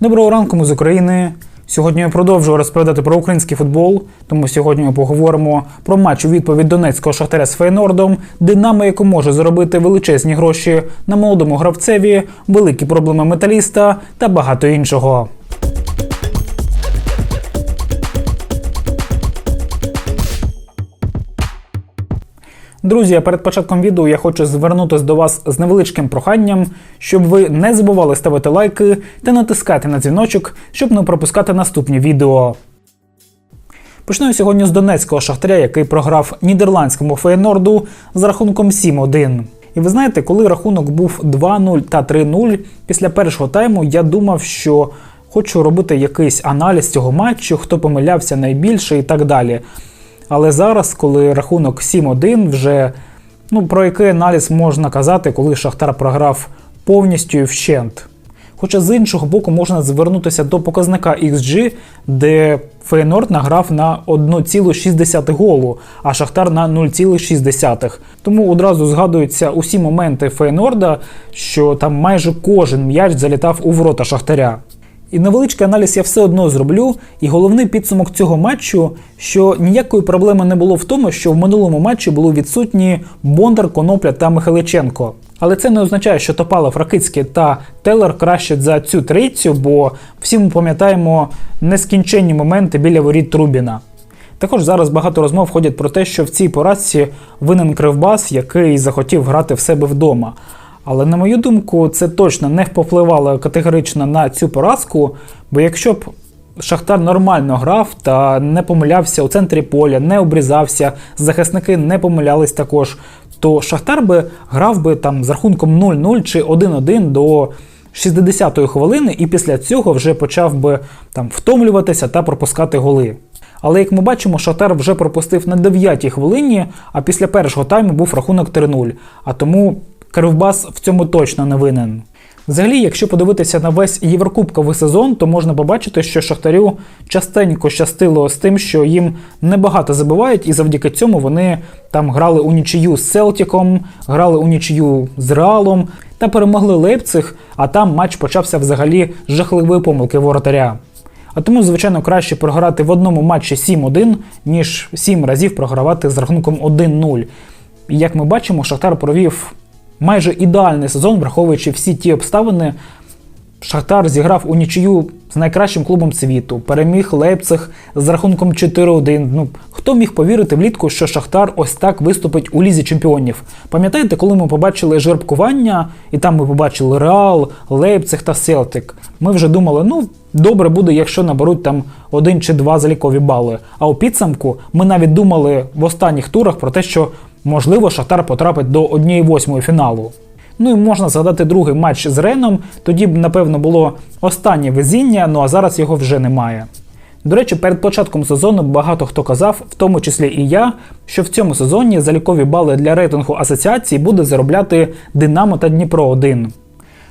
Доброго ранку, ми з України. Сьогодні я продовжую розповідати про український футбол. Тому сьогодні ми поговоримо про матч у відповідь Донецького шахтаря з Фейнордом, Динамо, яку може заробити величезні гроші на молодому гравцеві, великі проблеми металіста та багато іншого. Друзі, перед початком відео я хочу звернутися до вас з невеличким проханням, щоб ви не забували ставити лайки та натискати на дзвіночок, щоб не пропускати наступні відео. Почну сьогодні з донецького шахтаря, який програв нідерландському Фейнорду з рахунком 7-1. І ви знаєте, коли рахунок був 2-0 та 3-0, після першого тайму я думав, що хочу робити якийсь аналіз цього матчу, хто помилявся найбільше і так далі. Але зараз, коли рахунок 7-1, вже ну, про який аналіз можна казати, коли Шахтар програв повністю вщент. Хоча з іншого боку можна звернутися до показника XG, де Фейнорд награв на 1,6 голу, а Шахтар на 0,6. Тому одразу згадуються усі моменти Фейнорда, що там майже кожен м'яч залітав у ворота Шахтаря. І невеличкий аналіз я все одно зроблю. І головний підсумок цього матчу, що ніякої проблеми не було в тому, що в минулому матчі були відсутні Бондар, Конопля та Михайличенко. Але це не означає, що Топалов, Ракицький та Телер краще за цю трійцю, бо всі ми пам'ятаємо нескінченні моменти біля воріт Трубіна. Також зараз багато розмов ходять про те, що в цій поразці винен Кривбас, який захотів грати в себе вдома. Але на мою думку, це точно не впливало категорично на цю поразку. Бо якщо б Шахтар нормально грав та не помилявся у центрі поля, не обрізався, захисники не помилялись також, то Шахтар би грав би там з рахунком 0-0 чи 1-1 до 60-ї хвилини, і після цього вже почав би там втомлюватися та пропускати голи. Але як ми бачимо, Шахтар вже пропустив на 9-й хвилині, а після першого тайму був рахунок 3-0. А тому Кривбас в цьому точно не винен. Взагалі, якщо подивитися на весь Єврокубковий сезон, то можна побачити, що Шахтарю частенько щастило з тим, що їм небагато забивають, і завдяки цьому вони там грали у нічию з Селтіком, грали у нічию з Реалом та перемогли Лейпциг, а там матч почався взагалі з жахливої помилки воротаря. А тому, звичайно, краще програти в одному матчі 7-1, ніж 7 разів програвати з рахунком 1-0. І як ми бачимо, Шахтар провів майже ідеальний сезон, враховуючи всі ті обставини. Шахтар зіграв у нічию з найкращим клубом світу, переміг Лейпциг з рахунком 4-1. Ну хто міг повірити влітку, що Шахтар ось так виступить у лізі чемпіонів? Пам'ятаєте, коли ми побачили жеребкування, і там ми побачили Реал, Лейпциг та Селтик. Ми вже думали, ну добре буде, якщо наберуть там один чи два залікові бали. А у підсумку ми навіть думали в останніх турах про те, що можливо Шахтар потрапить до 1-8 фіналу. Ну і можна згадати другий матч з Реном. Тоді б, напевно, було останнє везіння, ну а зараз його вже немає. До речі, перед початком сезону багато хто казав, в тому числі і я, що в цьому сезоні залікові бали для рейтингу асоціації буде заробляти Динамо та Дніпро 1.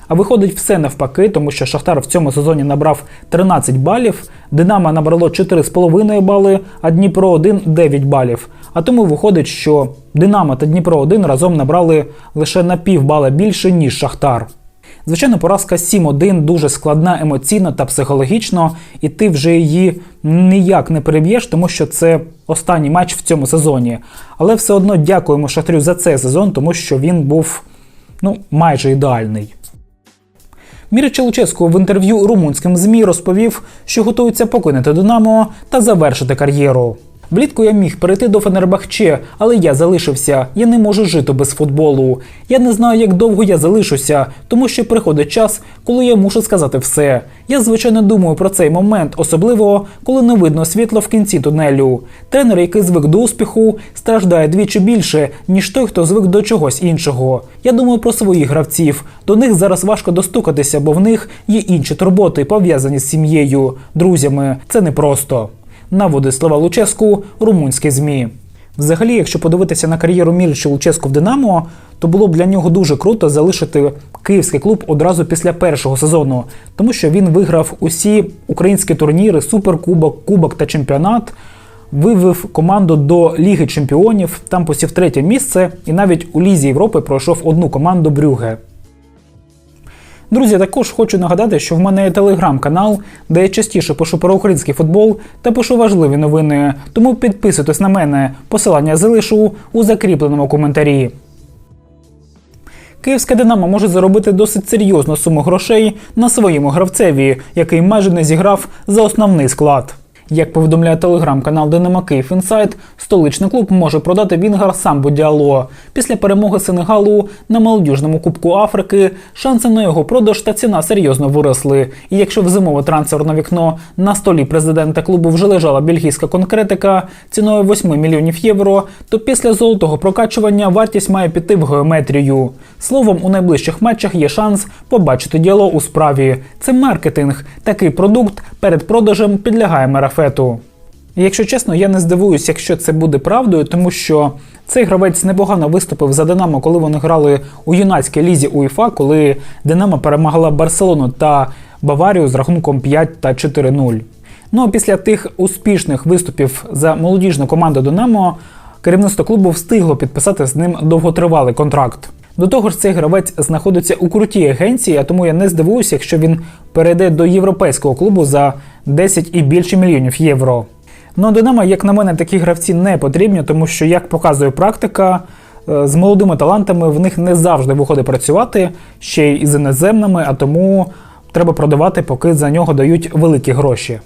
А виходить все навпаки, тому що Шахтар в цьому сезоні набрав 13 балів, Динамо набрало 4,5 бали, а Дніпро 1 9 балів. А тому виходить, що Динамо та Дніпро 1 разом набрали лише на пів бала більше, ніж Шахтар. Звичайно, поразка 7-1 дуже складна емоційно та психологічно, і ти вже її ніяк не переб'єш, тому що це останній матч в цьому сезоні. Але все одно дякуємо Шахтарю за цей сезон, тому що він був ну, майже ідеальний. Міра Луческу в інтерв'ю румунським ЗМІ розповів, що готується покинути Динамо та завершити кар'єру. Влітку я міг перейти до Фенербахче, але я залишився. Я не можу жити без футболу. Я не знаю, як довго я залишуся, тому що приходить час, коли я мушу сказати все. Я звичайно думаю про цей момент, особливо коли не видно світло в кінці тунелю. Тренер, який звик до успіху, страждає двічі більше, ніж той, хто звик до чогось іншого. Я думаю про своїх гравців. До них зараз важко достукатися, бо в них є інші турботи, пов'язані з сім'єю, друзями. Це непросто наводить слова Луческу румунські змі. Взагалі, якщо подивитися на кар'єру Мірча Луческу в Динамо, то було б для нього дуже круто залишити київський клуб одразу після першого сезону, тому що він виграв усі українські турніри, суперкубок, кубок та чемпіонат. Вивів команду до Ліги Чемпіонів, там посів третє місце, і навіть у Лізі Європи пройшов одну команду Брюге. Друзі, також хочу нагадати, що в мене є телеграм-канал, де я частіше пишу про український футбол та пишу важливі новини. Тому підписуйтесь на мене. Посилання залишу у закріпленому коментарі. Київське Динамо може заробити досить серйозну суму грошей на своєму гравцеві, який майже не зіграв за основний склад. Як повідомляє телеграм-канал Динамо Київ Інсайт, столичний клуб може продати Вінгар Самбо Діало. Після перемоги Сенегалу на молодіжному Кубку Африки шанси на його продаж та ціна серйозно виросли. І якщо в зимове трансферне вікно на столі президента клубу вже лежала бельгійська конкретика ціною 8 мільйонів євро, то після золотого прокачування вартість має піти в геометрію. Словом, у найближчих матчах є шанс побачити діало у справі. Це маркетинг. Такий продукт перед продажем підлягає марафету. І Якщо чесно, я не здивуюсь, якщо це буде правдою, тому що цей гравець непогано виступив за Динамо, коли вони грали у юнацькій лізі УЄФА, коли Динамо перемагала Барселону та Баварію з рахунком 5 та 4-0. Ну а після тих успішних виступів за молодіжну команду Динамо, керівництво клубу встигло підписати з ним довготривалий контракт. До того ж, цей гравець знаходиться у крутій агенції, а тому я не здивуюся, якщо він перейде до європейського клубу за 10 і більше мільйонів євро. Ну, Динамо, як на мене, такі гравці не потрібні, тому що, як показує практика, е, з молодими талантами в них не завжди виходить працювати, ще й з іноземними, а тому треба продавати, поки за нього дають великі гроші.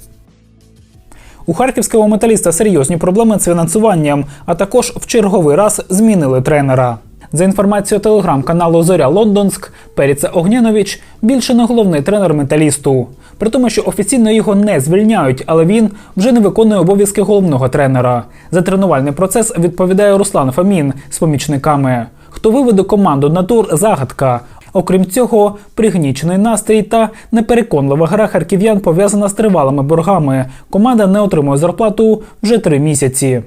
У харківського металіста серйозні проблеми з фінансуванням, а також в черговий раз змінили тренера. За інформацією телеграм-каналу Зоря Лондонськ, Періце Огнянович більше не головний тренер металісту. При тому, що офіційно його не звільняють, але він вже не виконує обов'язки головного тренера. За тренувальний процес відповідає Руслан Фомін з помічниками. Хто виведе команду на тур загадка. Окрім цього, пригнічений настрій та непереконлива гра харків'ян пов'язана з тривалими боргами. Команда не отримує зарплату вже три місяці.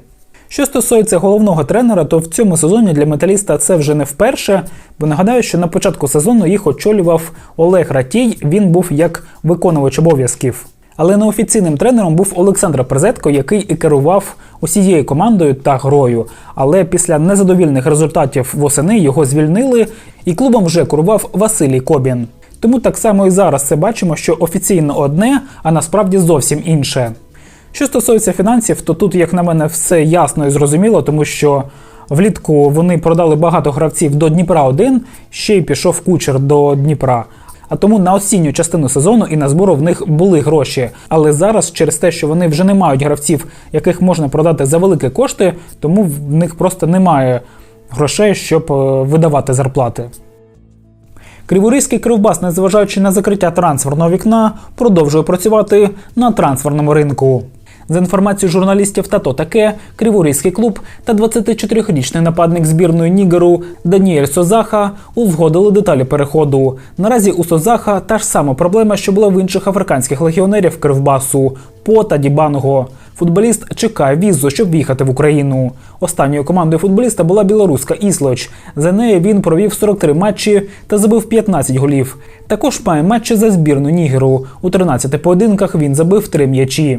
Що стосується головного тренера, то в цьому сезоні для металіста це вже не вперше. Бо нагадаю, що на початку сезону їх очолював Олег Ратій. Він був як виконувач обов'язків. Але неофіційним тренером був Олександр Презетко, який і керував усією командою та грою. Але після незадовільних результатів восени його звільнили, і клубом вже керував Василій Кобін. Тому так само і зараз це бачимо, що офіційно одне, а насправді зовсім інше. Що стосується фінансів, то тут, як на мене, все ясно і зрозуміло, тому що влітку вони продали багато гравців до Дніпра 1 ще й пішов кучер до Дніпра. А тому на осінню частину сезону і на збору в них були гроші. Але зараз, через те, що вони вже не мають гравців, яких можна продати за великі кошти, тому в них просто немає грошей, щоб е, видавати зарплати. Криворізький кривбас, незважаючи на закриття трансферного вікна, продовжує працювати на трансферному ринку. За інформацією журналістів та то таке, Криворізький клуб та 24-річний нападник збірної Нігеру Даніель Созаха узгодили деталі переходу. Наразі у Созаха та ж сама проблема, що була в інших африканських легіонерів Кривбасу По та Дібанго. Футболіст чекає візу, щоб в'їхати в Україну. Останньою командою футболіста була білоруська Іслоч. За нею він провів 43 матчі та забив 15 голів. Також має матчі за збірну Нігеру. У 13 поєдинках він забив 3 м'ячі.